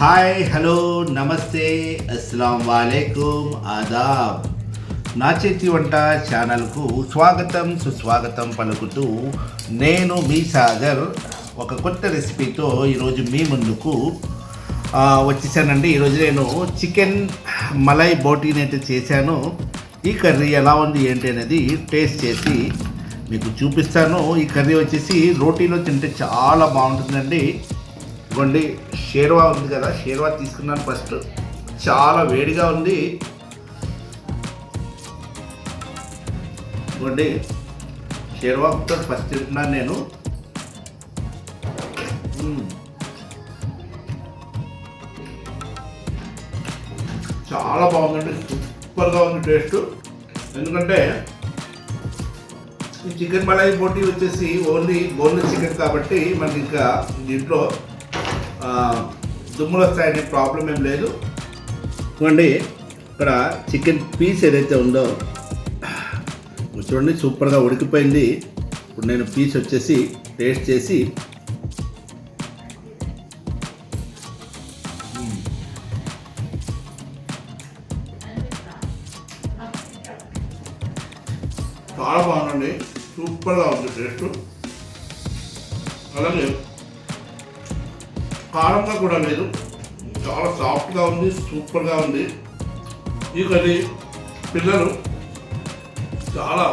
Hi hello నమస్తే అస్సలం వాలేకుమ్ ఆదాబ్. నా చేతి వంట ఛానల్కు స్వాగతం సుస్వాగతం పలుకుతూ నేను మీ సాగర్. ఒక కొత్త రెసిపీతో ఈరోజు మీ ముందుకు వచ్చేసానండి. ఈరోజు నేను చికెన్ మలై బోటీని అయితే చేశాను. ఈ కర్రీ ఎలా ఉంది ఏంటి అనేది టేస్ట్ చేసి మీకు చూపిస్తాను. ఈ కర్రీ వచ్చేసి రోటీలో తింటే చాలా బాగుంటుందండి. ఇవ్వండి షేర్వా ఉంది కదా షేర్వా తీసుకున్నాను ఫస్ట్. చాలా వేడిగా ఉంది. ఇవ్వండి షేర్వాతో ఫస్ట్ తింటున్నాను నేను. చాలా బాగుందండి సూపర్గా ఉంది టేస్ట్. ఎందుకంటే ఈ చికెన్ మలాయి బోటీ వచ్చేసి ఓన్లీ బోన్లెస్ చికెన్ కాబట్టి మనకి ఇంకా దీంట్లో దుమ్ములు వస్తాయనే ప్రాబ్లం ఏం లేదు. చూడండి ఇక్కడ చికెన్ పీస్ ఏదైతే ఉందో చూడండి సూపర్గా ఉడికిపోయింది. ఇప్పుడు నేను పీస్ వచ్చేసి టేస్ట్ చేసి చాలా బాగుందండి. సూపర్గా ఉంది టేస్ట్. అలాగే కారంగా కూడా లేదు. చాలా సాఫ్ట్గా ఉంది సూపర్గా ఉంది. ఈ కర్రీ పిల్లలు చాలా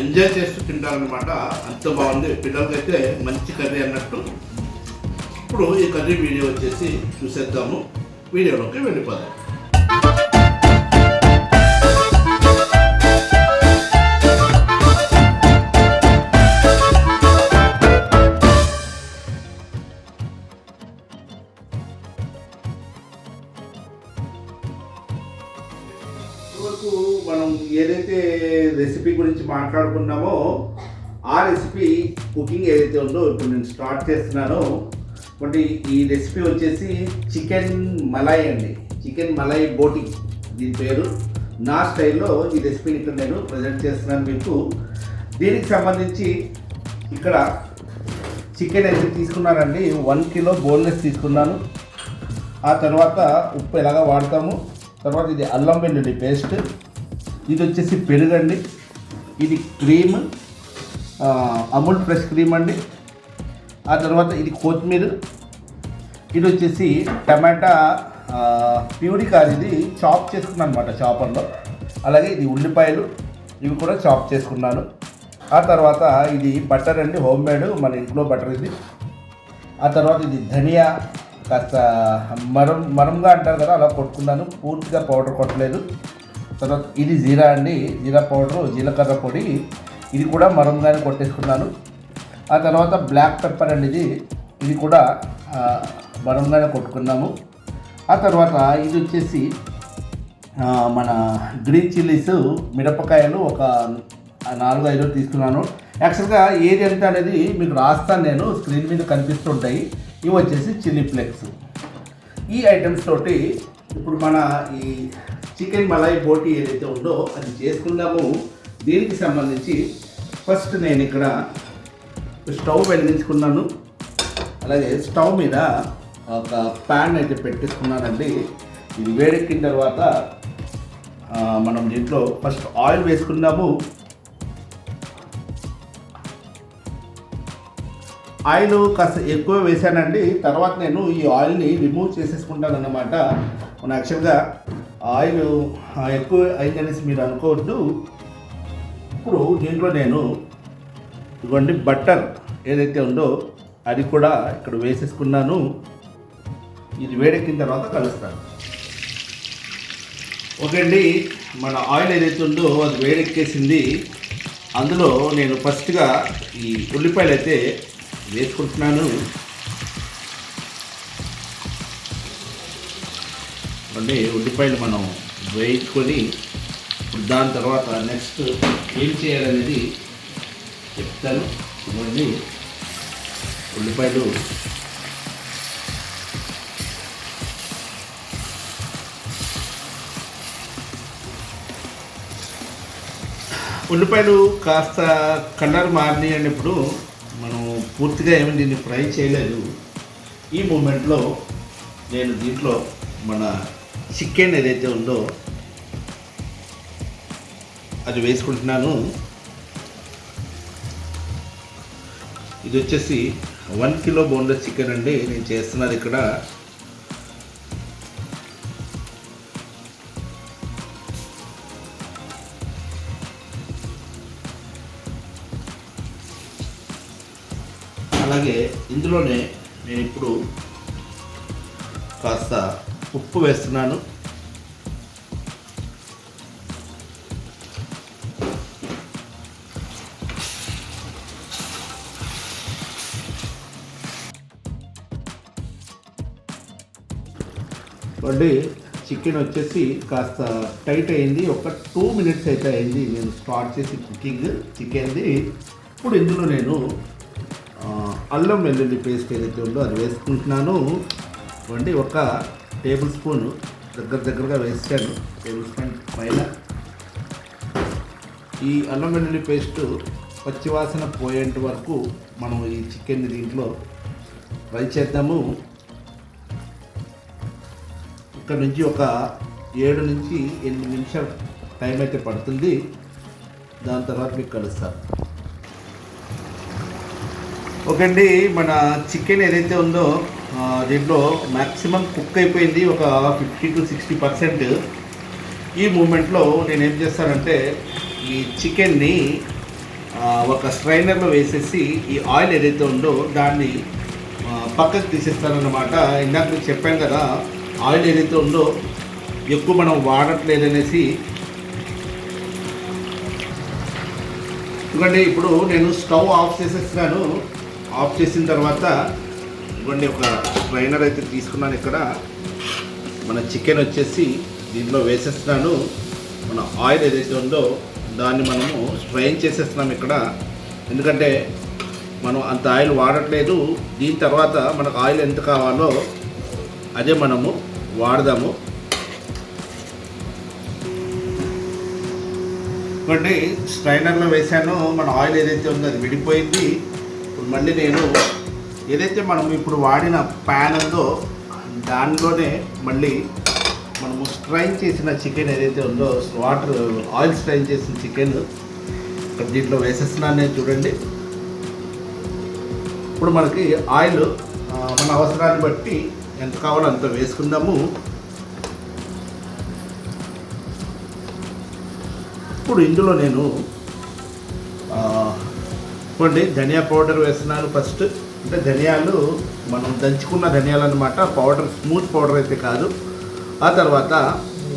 ఎంజాయ్ చేస్తూ తింటారనమాట అంత బాగుంది. పిల్లలకైతే మంచి కర్రీ అన్నట్టు. ఇప్పుడు ఈ కర్రీ వీడియో వచ్చేసి చూసేద్దాము. వీడియోలోకి వెళ్ళిపోదాం. వరకు మనం ఏదైతే రెసిపీ గురించి మాట్లాడుకున్నామో ఆ రెసిపీ కుకింగ్ ఏదైతే ఉందో ఇప్పుడు నేను స్టార్ట్ చేస్తున్నానో అంటే ఈ రెసిపీ వచ్చేసి చికెన్ మలాయ్ అండి. చికెన్ మలాయ్ బోటి దీని పేరు. నా స్టైల్లో ఈ రెసిపీని ఇక్కడ నేను ప్రజెంట్ చేస్తున్నాను మీకు. దీనికి సంబంధించి ఇక్కడ చికెన్ అయితే తీసుకున్నానండి. వన్ కిలో బోన్లెస్ తీసుకున్నాను. ఆ తర్వాత ఉప్పు ఎలాగా వాడతాము? తర్వాత ఇది అల్లం వెల్లుల్లి పేస్ట్. ఇది వచ్చేసి పెరుగండి. ఇది క్రీమ్ అమూల్ ఫ్రెష్ క్రీమ్ అండి. ఆ తర్వాత ఇది కొత్తిమీర. ఇది వచ్చేసి టమాటా ఆ, ప్యూరీ కాదు ఇది చాప్ చేసుకున్నాను అనమాట చాపర్లో. అలాగే ఇది ఉల్లిపాయలు ఇవి కూడా చాప్ చేసుకున్నాను. ఆ తర్వాత ఇది బటర్ అండి హోమ్ మేడ్ మన ఇంట్లో బటర్ ఇది. ఆ తర్వాత ఇది ధనియా కాస్త మరం మరంగా అంటారు కదా అలా కొట్టుకున్నాను. పూర్తిగా పౌడర్ కొట్టలేదు. తర్వాత ఇది జీరా అండి. జీరా పౌడరు జీలకర్ర పొడి. ఇది కూడా మరంగానే కొట్టేసుకున్నాను. ఆ తర్వాత బ్లాక్ పెప్పర్ అండి ఇది. ఇది కూడా మరంగానే కొట్టుకున్నాము. ఆ తర్వాత ఇది వచ్చేసి మన గ్రీన్ చిల్లీస్ మిరపకాయలు ఒక నాలుగు ఐదు తీసుకున్నాను. యాక్చువల్గా ఏది ఎంత అనేది మీకు రాస్తాను నేను. స్క్రీన్ మీద కనిపిస్తుంటాయి. ఇవి వచ్చేసి చిల్లీ ఫ్లేక్స్. ఈ ఐటమ్స్ తోటి ఇప్పుడు మన ఈ చికెన్ మలాయి బోటీ ఏదైతే ఉందో అది చేసుకుందాము. దీనికి సంబంధించి ఫస్ట్ నేను ఇక్కడ స్టవ్ వెలిగించుకున్నాను. అలాగే స్టవ్ మీద ఒక ప్యాన్ అయితే పెట్టేసుకున్నానండి. ఇది వేడెక్కిన తర్వాత మనం దీంట్లో ఫస్ట్ ఆయిల్ వేసుకున్నాము ఆయిల్ కాస్త ఎక్కువ వేసానండి తర్వాత నేను ఈ ఆయిల్ని రిమూవ్ చేసేసుకుంటాను అన్నమాట మనం యాక్చువల్గా ఆయిల్ ఎక్కువ అయిందనేసి మీరు అనుకోవద్దు. ఇప్పుడు దీంట్లో నేను ఇవ్వండి బట్టర్ ఏదైతే ఉందో అది కూడా ఇక్కడ వేసేసుకున్నాను. ఇది వేడెక్కిన తర్వాత కలుస్తాను. ఓకే అండి మన ఆయిల్ ఏదైతే ఉందో అది వేడెక్కేసింది. అందులో నేను ఫస్ట్గా ఈ ఉల్లిపాయలు అయితే వేసుకుంటున్నాను అంటే ఉల్లిపాయలు మనం వేయించుకొని దాని తర్వాత నెక్స్ట్ ఏం చేయాలనేది చెప్తాను. ఇవ్వండి ఉల్లిపాయలు ఉల్లిపాయలు కాస్త కలర్ మారినాయి అన్నప్పుడు మనం పూర్తిగా ఏమి దీన్ని ఫ్రై చేయలేదు. ఈ మూమెంట్లో నేను దీంట్లో మన చికెన్ ఏదైతే ఉందో అది వేసుకుంటున్నాను. ఇది వచ్చేసి వన్ కిలో బోన్లెస్ చికెన్ అండి. నేను చేస్తున్నది ఇక్కడ ఇందులోనే నేను ఇప్పుడు కాస్త ఉప్పు వేస్తున్నాను. వడ్డీ చికెన్ వచ్చేసి కాస్త టైట్ అయింది. ఒక టూ మినిట్స్ అయితే అయింది. నేను స్టార్ట్ చేసి కుకింగ్ చికెన్ది. ఇప్పుడు ఇందులో నేను అల్లం వెల్లుల్లి పేస్ట్ ఏదైతే ఉందో అది వేసుకుంటున్నాను. వండి ఒక టేబుల్ స్పూన్ దగ్గర దగ్గరగా వేసాను. టేబుల్ స్పూన్ పైన. ఈ అల్లం వెల్లుల్లి పేస్ట్ పచ్చివాసన పోయేంత వరకు మనం ఈ చికెన్ దీంట్లో ఫ్రై చేద్దాము. ఇక్కడ నుంచి ఒక ఏడు నుంచి ఎనిమిది నిమిషాలు టైం అయితే పడుతుంది. దాని తర్వాత మీకు కలుస్తాను. ఓకే అండి మన చికెన్ ఏదైతే ఉందో దీంట్లో మ్యాక్సిమం కుక్ అయిపోయింది ఒక ఫిఫ్టీ టు సిక్స్టీ పర్సెంట్. ఈ మూమెంట్లో నేను ఏం చేస్తానంటే ఈ చికెన్ని ఒక స్ట్రైనర్లో వేసేసి ఈ ఆయిల్ ఏదైతే ఉందో దాన్ని పక్కకు తీసేస్తానన్నమాట. ఇందాక మీకు చెప్పాను కదా ఆయిల్ ఏదైతే ఉందో ఎక్కువ మనం వాడట్లేదనేసి. ఎందుకంటే ఇప్పుడు నేను స్టవ్ ఆఫ్ చేసేస్తున్నాను. ఆఫ్ చేసిన తర్వాత ఇవ్వండి ఒక స్ట్రైనర్ అయితే తీసుకున్నాను ఇక్కడ. మన చికెన్ వచ్చేసి దీంట్లో వేసేస్తున్నాను. మన ఆయిల్ ఏదైతే ఉందో దాన్ని మనము స్ట్రైన్ చేసేస్తున్నాం ఇక్కడ. ఎందుకంటే మనం అంత ఆయిల్ వాడట్లేదు. దీని తర్వాత మనకు ఆయిల్ ఎంత కావాలో అదే మనము వాడదాము. ఇవ్వండి స్ట్రైనర్లో వేసాను మన ఆయిల్ ఏదైతే ఉందో అది విడిపోయింది. మళ్ళీ నేను ఏదైతే మనం ఇప్పుడు వాడిన ప్యాన్ ఉందో దానిలోనే మళ్ళీ మనము స్ట్రైన్ చేసిన చికెన్ ఏదైతే ఉందో వాటర్ ఆయిల్ స్ట్రైన్ చేసిన చికెన్ ఇక్కడ దీంట్లో వేసేస్తున్నాను నేను చూడండి. ఇప్పుడు మనకి ఆయిల్ మన అవసరాన్ని బట్టి ఎంత కావాలో అంత వేసుకుందాము. ఇప్పుడు ఇందులో నేను ఇవ్వండి ధనియా పౌడర్ వేస్తున్నాను ఫస్ట్. అంటే ధనియాలు మనం దంచుకున్న ధనియాలు అనమాట పౌడర్ స్మూత్ పౌడర్ అయితే కాదు. ఆ తర్వాత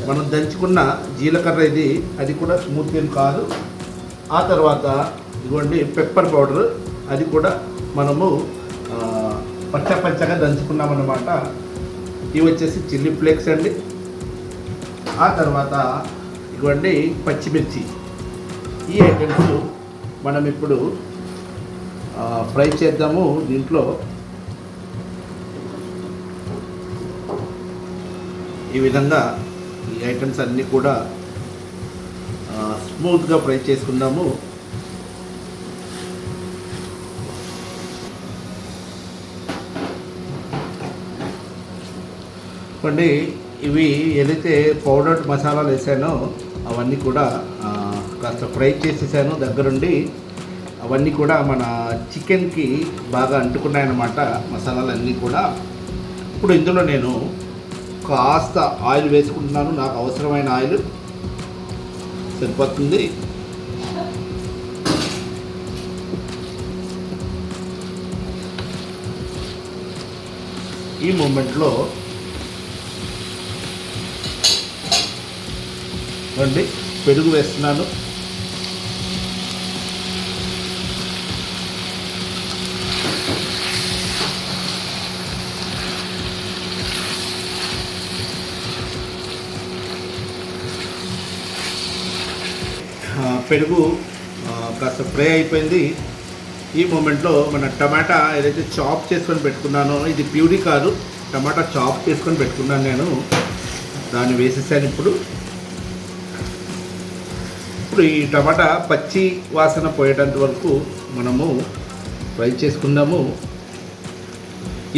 మనం దంచుకున్న జీలకర్ర ఇది అది కూడా స్మూత్ ఏం కాదు. ఆ తర్వాత ఇదిగోండి పెప్పర్ పౌడర్ అది కూడా మనము పచ్చ పచ్చగా దంచుకున్నామన్నమాట ఇవి వచ్చేసి చిల్లీ ఫ్లేక్స్ అండి. ఆ తర్వాత ఇవ్వండి పచ్చిమిర్చి. ఈ ఐటమ్స్ మనం ఇప్పుడు ఫ్రై చేద్దాము దీంట్లో. ఈ విధంగా ఈ ఐటమ్స్ అన్నీ కూడా స్మూత్గా ఫ్రై చేసుకుందాము. చెప్పండి ఇవి ఏదైతే పౌడర్డ్ మసాలాలు వేసానో అవన్నీ కూడా కాస్త ఫ్రై చేసేసాను దగ్గరుండి. అవన్నీ కూడా మన చికెన్కి బాగా అంటుకున్నాయన్నమాట. మసాలాలు అన్నీ కూడా. ఇప్పుడు ఇందులో నేను కాస్త ఆయిల్ వేసుకుంటున్నాను. నాకు అవసరమైన ఆయిల్ సరిపోతుంది. ఈ మూమెంట్లో అండి పెరుగు వేస్తున్నాను ఆ, పెరుగు కాస్త ఫ్రై అయిపోయింది. ఈ మూమెంట్లో మన టమాటా ఏదైతే చాప్ చేసుకొని పెట్టుకున్నానో ఇది ప్యూరీ కాదు టమాటా చాప్ చేసుకొని పెట్టుకున్నాను నేను. దాన్ని వేసేసాను ఇప్పుడు. ఇప్పుడు ఈ టమాటా పచ్చి వాసన పోయేటంత వరకు మనము ఫ్రై చేసుకుందాము.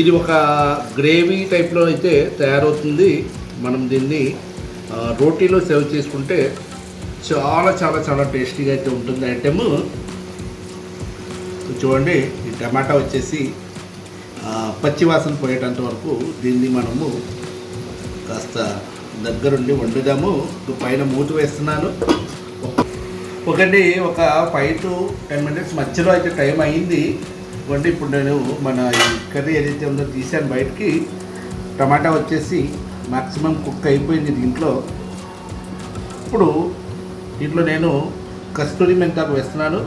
ఇది ఒక గ్రేవీ టైప్లో అయితే తయారవుతుంది. మనం దీన్ని రోటీలో సర్వ్ చేసుకుంటే చాలా చాలా చాలా టేస్టీగా అయితే ఉంటుంది ఐటెము. చూడండి ఈ టమాటా వచ్చేసి పచ్చివాసన పోయేటంత వరకు దీన్ని మనము కాస్త దగ్గరుండి వండుదాము. పైన మూత వేస్తున్నాను. ఒకటి ఒక ఫైవ్ టు టెన్ మినిట్స్ మధ్యలో అయితే టైం అయింది. ఇవ్వండి ఇప్పుడు నేను మన ఈ కర్రీ ఏదైతే ఉందో తీసాను బయటికి టమాటా వచ్చేసి మాక్సిమం కుక్ అయిపోయింది దీంట్లో. ఇప్పుడు దీంట్లో నేను కస్తూరి మెంతాకు వేస్తున్నాను.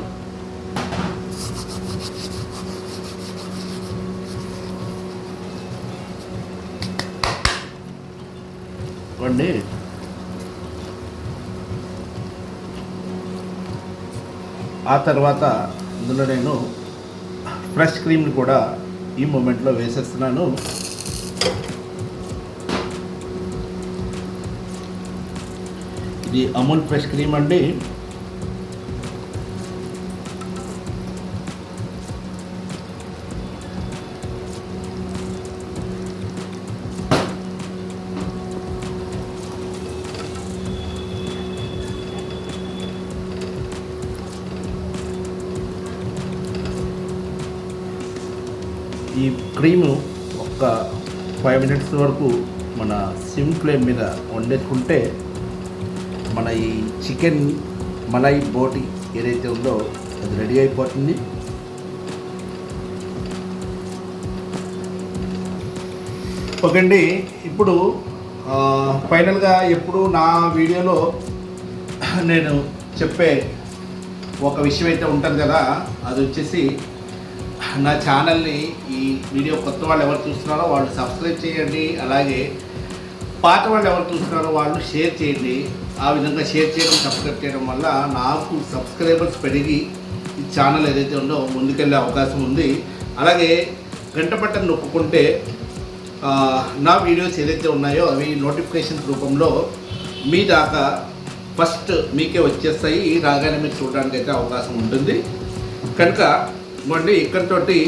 అండి ఆ తర్వాత ఇందులో నేను ఫ్రెష్ క్రీమ్ని కూడా ఈ మూమెంట్లో వేసేస్తున్నాను. ఇది అమూల్ ఫ్రెష్ క్రీమ్ అండి. ఈ క్రీము ఒక ఫైవ్ మినిట్స్ వరకు మన సిమ్ ఫ్లేమ్ మీద వండేసుకుంటే మన ఈ చికెన్ మలై బోటి ఏదైతే ఉందో అది రెడీ అయిపోతుంది. ఓకేండి ఇప్పుడు ఫైనల్గా ఎప్పుడు నా వీడియోలో నేను చెప్పే ఒక విషయం అయితే ఉంటుంది కదా అది వచ్చేసి నా ఛానల్ని ఈ వీడియో కొత్త వాళ్ళు ఎవరు చూస్తున్నారో వాళ్ళు సబ్స్క్రైబ్ చేయండి అలాగే పాత వాళ్ళు ఎవరు చూస్తున్నారో వాళ్ళు షేర్ చేయండి. ఆ విధంగా షేర్ చేయడం సబ్స్క్రైబ్ చేయడం వల్ల నాకు సబ్స్క్రైబర్స్ పెరిగి ఈ ఛానల్ ఏదైతే ఉందో ముందుకెళ్ళే అవకాశం ఉంది. అలాగే గంట బటన్ నొక్కుకుంటే నా వీడియోస్ ఏదైతే ఉన్నాయో అవి నోటిఫికేషన్స్ రూపంలో మీ దాకా ఫస్ట్ మీకే వచ్చేస్తాయి. రాగానే మీరు చూడడానికి అయితే అవకాశం ఉంటుంది. కనుక ఇవ్వండి ఇక్కడితోటి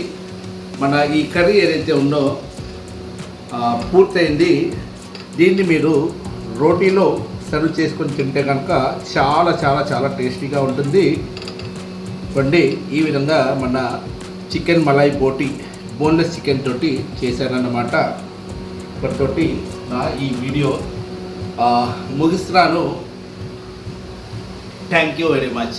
మన ఈ కర్రీ ఏదైతే ఉందో పూర్తయింది. దీన్ని మీరు రోటీలో సర్వ్ చేసుకొని తింటే కనుక చాలా చాలా చాలా టేస్టీగా ఉంటుంది. ఇవ్వండి ఈ విధంగా మన చికెన్ మలాయి పోటీ బోన్లెస్ చికెన్ తోటి చేశానన్నమాట ఇప్పటితోటి నా ఈ వీడియో ముగిస్తున్నాను. Thank you very much